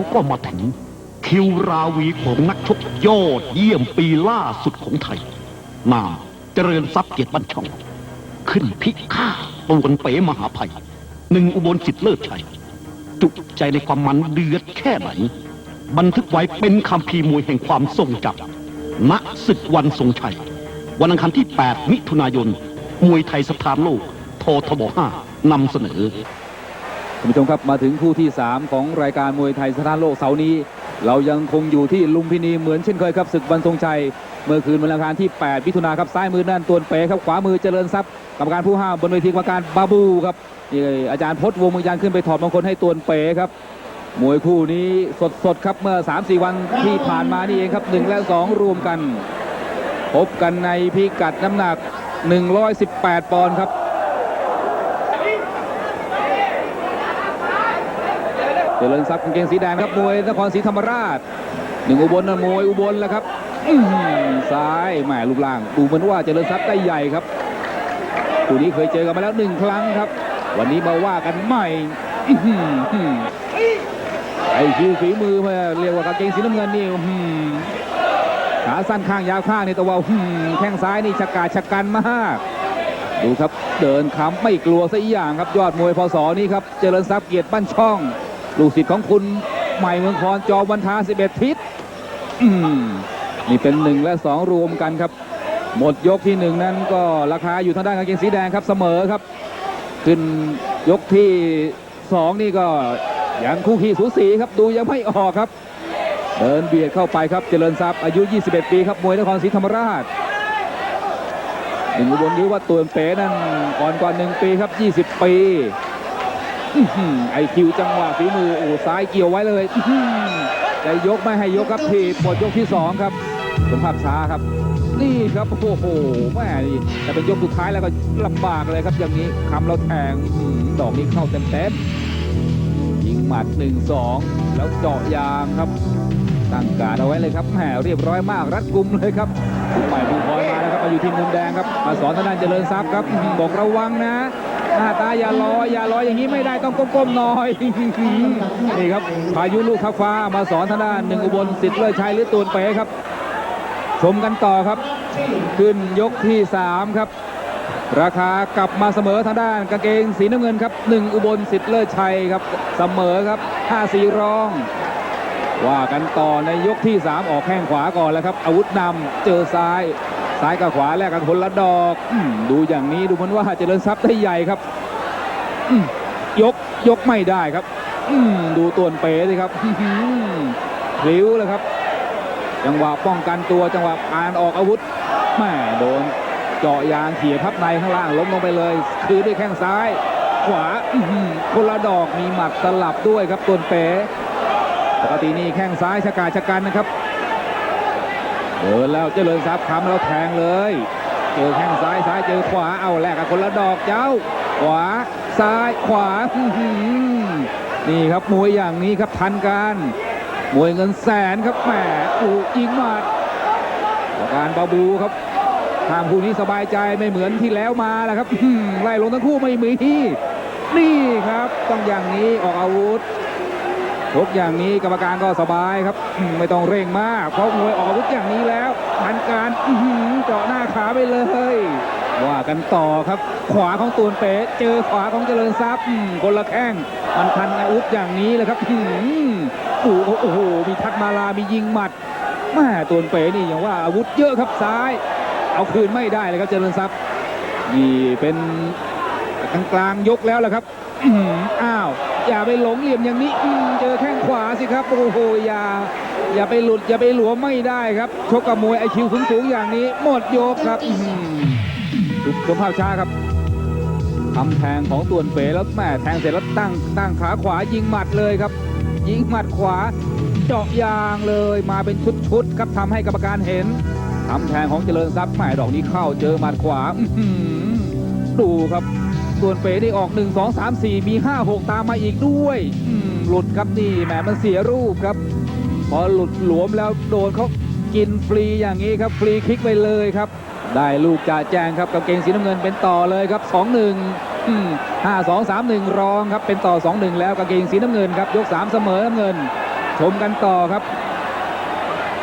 แล้วก็มาถึงคิวราวีของนักชกยอดเยี่ยมปีล่าสุดของไทย นามเจริญทรัพย์เกียรติบ้านช่อง ขึ้นพิฆาตปวนเป๋มหาภัย หนึ่งอุบลสิทธิ์เลิศชัย จุใจในความมันเดือดแค่ไหน บันทึกไว้เป็นคำพีมวยแห่งความทรงจำณศึกวันทรงชัย วันอังคารที่ 8 มิถุนายน มวยไทยสถานโลกโททบ 5นำเสนอ ท่านผู้ชมครับมาถึงคู่ที่ 3 ของรายการมวยไทยสถานโลกเสาร์นี้ เรายังคงอยู่ที่ลุมพินีเหมือนเช่นเคยครับศึกวันทรงชัย เมื่อคืนวันอังคารที่8มิถุนาครับซ้ายมือนั่นตวนเป๋ครับขวามือเจริญทรัพย์กรรมการผู้ห้ามบนเวทีกรรมการบาบูครับนี่อาจารย์พจน์วงมือยานขึ้นไปถอดมงคลให้ตวนเป๋ครับมวยคู่นี้สดๆครับเมื่อ 3-4 วันที่ผ่านมานี่เองครับ 1 และ 2 รวมกัน พบกันในพิกัดน้ำหนัก 118 ปอนด์ครับ เจริญทรัพย์กางเกงสีแดงครับมวยนครศรีธรรมราชหนึ่งอุบลนะมวยอุบลแล้วครับซ้ายแหมรูปร่างดูเหมือนว่าเจริญทรัพย์ได้ใหญ่ครับคู่นี้เคยเจอกันมาแล้วหนึ่งครั้งครับ วันนี้มาว่ากันใหม่อื้อหือไอคิวฝีมือมาเรียกว่ากางเกงสีน้ำเงินนี่ขาสั้นข้างยาวข้างนี่แต่ว่าแข้งซ้ายนี่ชะกาชะกันมาก ดูครับเดินค้ำไม่กลัวซะอีกอย่างครับยอดมวยพศนี้ครับเจริญทรัพย์เกียรติบ้านช่อง ลูกศิษย์ของคุณใหม่เมืองคอนจอมวันทา 11 ทิศนี่เป็นหนึ่งและสองรวมกันครับ หมดยกที่หนึ่งนั้นก็ราคาอยู่ทางด้านกางเกงสีแดงครับเสมอครับ ขึ้นยกที่สองนี่ก็ยังคู่ขี้สูสีครับดูยังไม่ออกครับ เดินเบียดเข้าไปครับเจริญทรัพย์อายุ 21 ปีครับมวยนครศรีธรรมราชหนึ่งบลหรือว่าตัวเป๋นั่นก่อนกว่าหนึ่งปีครับ 20 ปี ไอคิวจังหวะฝีมือโอ้ซ้ายเกี่ยวไว้เลยจะยกไม่ให้ยกครับทีหมดยกที่สองครับสมภาพช้าครับ นี่ครับโอ้โหแม่นี่แต่เป็นยกสุดท้ายแล้วก็ลำบากเลยครับอย่างนี้คำเราแทงดอกนี้เข้าเต็มเต็มๆยิงหมัดหนึ่งสองแล้วเจาะยางครับตั้งการเอาไว้เลยครับแหมเรียบร้อยมากรัดกุมเลยครับใหม่ผู้คอยมาแล้วครับมาอยู่ที่มุมแดงครับ มาสอนทางด้านเจริญทรัพย์ครับบอกระวังนะ หน้าตาอย่าลอยอย่าลอยอย่างนี้ไม่ได้ต้องก้มๆหน่อยนี่ครับพายุลูกทักฟ้ามาสอนทางด้านหนึ่งอุบลสิทธิ์เลิศชัยหรือตูนเป๋ครับ ชมกันต่อครับ ขึ้นยกที่ 3 ครับ ราคากลับมาเสมอทางด้านกางเกงสีน้ำเงินครับหนึ่งอุบลสิทธิ์เลิศชัยครับเสมอครับ5สีรองว่ากันต่อในยกที่ 3 ออกแข้งขวาก่อนแล้วครับ อาวุธนำเจอซ้าย ซ้ายกับขวาแลกกันคนละดอกอดูอย่างนี้ดูเหมันว่าเจริญทรัพย์ได้ใหญ่ครับยกยกไม่ได้ครับดูตัวเป๋สิครับอื้อหือพลิ้วเลยครับ จังหวะป้องกันตัวจังหวะการออกอาวุธแม่โดนเจาะยางเขี่ยพับในข้างล่างล้มลงไปเลย คือด้วยแข้งซ้าย ขวาคนละดอกมีหมัดสลับด้วยครับตัวเป๋ปกตินี่แข้งซ้ายชะกาชะกันนะครับ เดินแล้วเจริญทรัพย์คำแล้วแทงเลย เจอแข้งซ้ายซ้ายเจอขวาเอาแลกกันคนละดอกเจ้า ขวาซ้ายขวานี่ครับมวยอย่างนี้ครับทันการมวยเงินแสนครับแหมอูยิงมาดการบาบูครับทางคู่นี้สบายใจไม่เหมือนที่แล้วมาแล้วครับไล่ลงทั้งคู่ไม่มีที่นี่ครับต้องอย่างนี้ออกอาวุธ ชกอย่างนี้กรรมการก็สบายครับ ไม่ต้องเร่งมาก เพราะมวยออกอาวุธอย่างนี้แล้วทันการเจาะหน้าขาไปเลย ว่ากันต่อครับ ขวาของตูนเป๋เจอขวาของเจริญทรัพย์คนละแข้งมันทันอาวุธอย่างนี้เลยครับอื้อหือโอ้โหโอ้โหมีทักมาลามียิงหมัดแม่ตูนเป๋นี่อย่างว่าอาวุธเยอะครับซ้าย เอาคืนไม่ได้เลยครับเจริญทรัพย์นี่เป็นกลางกลางยกแล้วแหละครับอ้าวอย่าไปหลงเหลี่ยมอย่างนี้อื เจอแข้งขวาสิครับโอ้โหอย่าอย่าไปหลุดอย่าไปหลวมไม่ได้ครับชกกับมวยไอคิวสูงๆอย่างนี้ หมดโยกครับดูชมภาพช้าครับทำแทงของต่วนเป๋แล้วแม่แทงเสร็จแล้วตั้งตั้งขาขวายิงหมัดเลยครับ ยิงหมัดขวาเจาะยางเลยมาเป็นชุดๆครับทำให้กรรมการเห็นทำแทงของเจริญทรัพย์แหม่ดอกนี้เข้าเจอหมัดขวาดูครับ ส่วนเป๋ได้ออก 1 2 3 4 มี 5 6 ตามมาอีกด้วยหลุดครับนี่แหมมันเสียรูปครับ พอหลุดหลวมแล้วโดนเขากินฟรีอย่างนี้ครับ ฟรีคิกไปเลยครับ ได้ลูกจ่าแจงครับกับเกงสีน้ำเงินเป็นต่อเลยครับ 2 1อืม5 2 3 1 รองครับเป็นต่อ 2 1 แล้วกับเกงสีน้ำเงินครับยก 3 เสมอน้ำเงิน ชมกันต่อครับ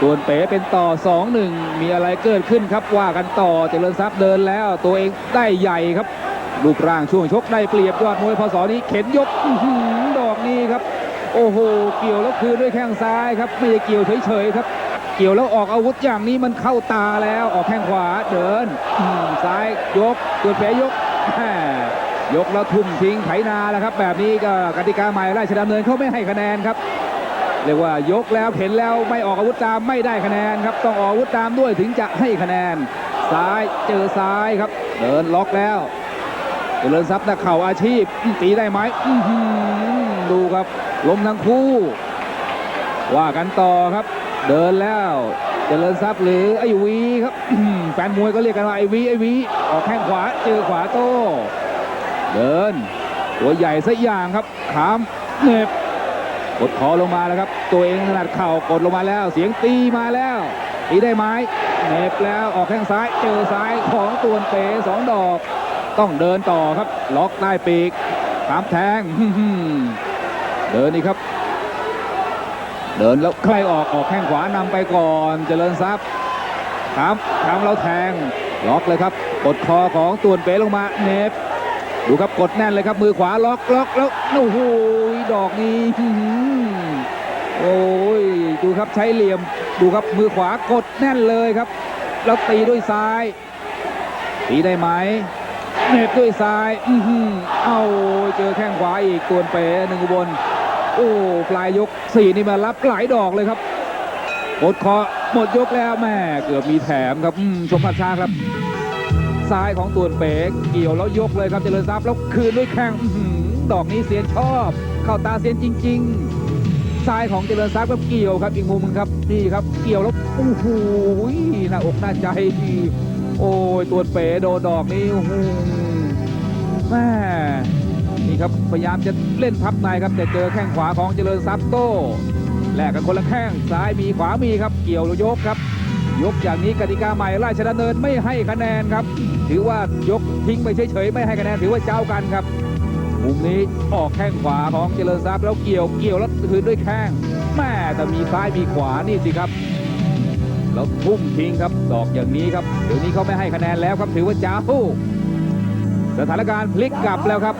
ตัวนเป๋เป็นต่อสองหนึ่งมีอะไรเกิดขึ้นครับว่ากันต่อเจริญทรัพย์เดินแล้วตัวเองได้ใหญ่ครับ รูปร่างช่วงชกได้เปรียบยอดมวยพศนี้เข็นยกดอกนี้ครับ โอ้โห เกี่ยวแล้วคืนด้วยแข้งซ้ายครับไม่ได้เกี่ยวเฉยๆครับ เกี่ยวแล้วออกอาวุธอย่างนี้มันเข้าตาแล้วออกแข้งขวาเดินซ้ายยกตัวแผลยกยกแล้วทุ่มทิ้งไถนาแล้วครับ แบบนี้ก็กติกาใหม่ราชดำเนินเขาไม่ให้คะแนนครับเรียกว่ายกแล้วเห็นแล้วไม่ออกอาวุธตามไม่ได้คะแนนครับ ต้องออกอาวุธตามด้วยถึงจะให้คะแนน ซ้ายเจอซ้ายครับ เดินล็อกแล้ว เจริญทรัพย์นักเข่าอาชีพตีได้ไหมดูครับล้มทั้งคู่ ว่ากันต่อครับ เดินแล้วเจริญทรัพย์หรือไอวีครับแฟนมวยก็เรียกกันว่าไอวีไอวีออกแข้งขวาเจอขวาโต้เดิน ตัวใหญ่ซะอย่างครับขามเน็บกดคอลงมาแล้วครับ ตัวเองถนัดเข่ากดลงมาแล้ว เสียงตีมาแล้วตีได้ไหมเน็บแล้วออกแข้งซ้ายเจอซ้ายของตัวเป๋สองดอก ต้องเดินต่อครับ ล็อกใต้ปีกขามแทงเดินนี่ครับ เดินแล้วใครออกออกแข้งขวานำไปก่อนเจริญทรัพย์ขามขามเราแทงล็อกเลยครับ กดคอของตัวนเป๋ลงมาเน็บดูครับกดแน่นเลยครับ มือขวาล็อกล็อกแล้วโอ้โหดอกนี้โอ้ยดูครับใช้เหลี่ยมดูครับมือขวากดแน่นเลยครับ แล้วตีด้วยซ้ายตีได้ไหม เหน็บด้วยซ้ายอือหือเอาเจอแข้งขวาอีกตวนเป๋หนึ่งบลโอ้ปลายยกสี่นี่มารับหลายดอกเลยครับกดคอหมดยกแล้วแม่เกือบมีแถมครับอืมชมพัชชาครับ ซ้ายของตัวนเป๋เกี่ยวแล้วยกเลยครับเจริญทรัพย์แล้วคืนด้วยแข้งอือหือดอกนี้เสียนชอบ เข้าตาเสียนจริง ๆ ซ้ายของเจริญทรัพย์ก็เกี่ยวครับอีกมุมนึงครับนี่ครับ เกี่ยวแล้วโอ้โหหน้าอกหน้าใจดี โอ้ยตัวเป๋โดนดอกนี้โอ้โหแม่นี่ครับพยายามจะเล่นพับในครับแต่เจอแข้งขวาของเจริญทรัพย์โต้แลกกันคนละแข้งซ้ายมีขวามีครับ เกี่ยวแล้วยกครับ ยกอย่างนี้กติกาใหม่ราชดำเนินไม่ให้คะแนนครับ ถือว่ายกทิ้งไปเฉยๆไม่ให้คะแนนถือว่าเจ้ากันครับมุมนี้ออกแข้งขวาของเจริญทรัพย์แล้วเกี่ยวเกี่ยวแล้วคืนด้วยแข้งแม่แต่มีซ้ายมีขวานี่สิครับ แล้วทุ่มทิ้งครับดอกอย่างนี้ครับเดี๋ยวนี้เขาไม่ให้คะแนนแล้วครับถือว่าเจ้าสถานการณ์พลิกกลับแล้วครับ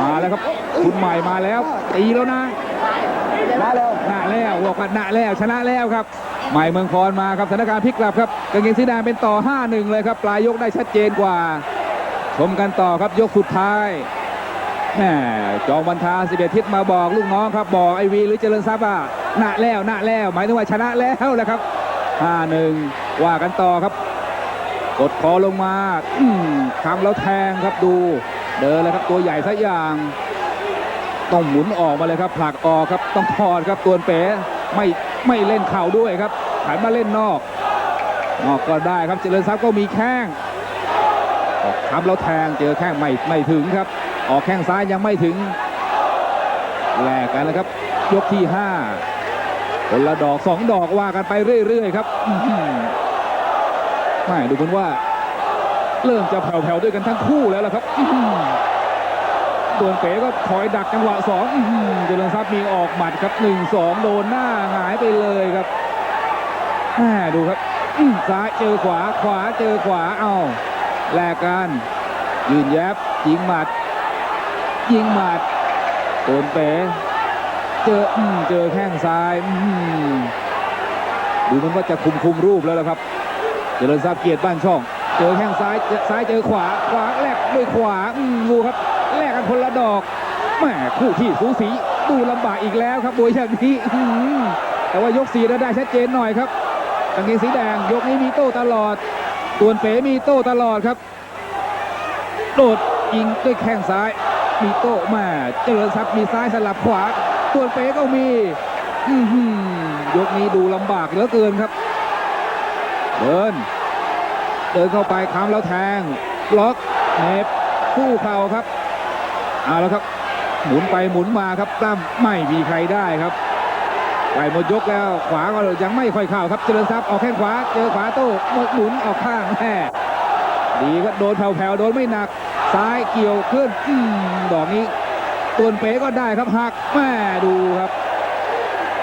มาแล้วครับคุณใหม่มาแล้ว ตีแล้วนะมาเร็วหน้าแล้วบอกว่าหน้าแล้วชนะแล้วครับ ใหม่เมืองคอนมาครับสถานการณ์พลิกกลับครับกางเกงสีแดงเป็นต่อ 5-1 เลยครับ ปลายยกได้ชัดเจนกว่า ชมกันต่อครับยกสุดท้ายแหมจองบันทาสิบเอ็ดทิศมาบอกลูกน้องครับ บอกไอวีหรือเจริญทรัพย์ว่าหน้าแล้วหน้าแล้ว หมายถึงว่าชนะแล้วแหละครับ 5-1 ว่ากันต่อครับ กดคอลงมาอืมคำแล้วแทงครับดู เดินเลยครับตัวใหญ่สักอย่าง ต้องหมุนออกมาเลยครับผลักออกครับต้องถอดครับตัวเป๋ไม่ไม่เล่นเข่าด้วยครับหันมาเล่นนอกนอกก็ได้ครับเจริญทรัพย์ก็มีแข้งออกทำแล้วแทงเจอแข้งไม่ไม่ถึงครับ ออกแข้งซ้ายยังไม่ถึงแลกกันนะครับ ยกที่ห้า คนละดอกสองดอกว่ากันไปเรื่อยๆครับไม่ดูเหมือนว่า เริ่มจะแผ่วๆด้วยกันทั้งคู่แล้วล่ะครับอื้อหือตัวนเป๋ก็คอยดักจังหวะสองเจริญทรัพย์มีออกหมัดครับหนึ่งสองโดนหน้าหงายไปเลยครับแม่ดูครับซ้ายเจอขวาขวาเจอขวาเอาแลกกันยืนแยบยิงหมัด ยิงหมัดตัวนเป๋ เจออื้อเจอแข้งซ้ายอื้อหือดูเหมันว่าจะคุมคุมรูปแล้วละครับ เจริญทรัพย์เกียรติบ้านช่อง เจอแข้งซ้ายเจอซ้ายเจอขวา ขวาแลกด้วยขวาอืมดูครับแลกกันคนละดอกแหมคู่ที่สูสีดูลำบากอีกแล้วครับมวยอย่างนี้อื้อหือแต่ว่ายกสีได้ชัดเจนหน่อยครับกางเกงสีแดงยกนี้มีโต้ตลอดตัวนเป๋มีโต้ตลอดครับโดดยิงด้วยแข้งซ้าย มีโต้แหมาเจริญทรัพย์มีซ้ายสลับขวา ตัวนเป๋ก็มีอยกนี้ดูลำบากเหลือเกินครับ เดิน เดินเข้าไปค้ำแล้วแทง ล็อกเนบคู่เข่าครับเอาแล้วครับ หมุนไปหมุนมาครับตั้มไม่มีใครได้ครับไปหมดยกแล้วขวาก็ยังไม่ค่อยเข้าครับเจริญทรัพย์ออกแข้งขวาเจอขวาโต้หมดหมุนออกข้างแม่ดีก็โดนแผ่วๆโดนไม่หนัก ซ้ายเกี่ยวขึ้นอืมดอกนี้ ตัวนเป๋ก็ได้ครับหักแม่ดูครับ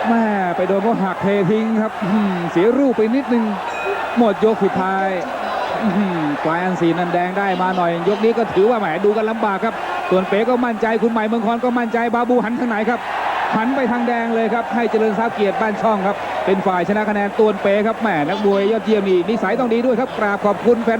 แม่ไปโดนเขาหักเททิ้งครับเสียรูปไปนิดนึง หมดยกสุดท้ายอื้อหือปลายอันสีนันแดงได้มาหน่อย ยกนี้ก็ถือว่าแหมดูกันลำบากครับ ส่วนเป๋ก็มั่นใจคุณใหม่เมืองคอนก็มั่นใจบาบูหันทางไหนครับหันไปทางแดงเลยครับ ให้เจริญทรัพย์เกียรติบ้านช่องครับ เป็นฝ่ายชนะคะแนนตัวนเป๋ครับแหมนักมวยยอดเยี่ยมนี่นิสัยต้องดีด้วยครับกราบขอบคุณแฟน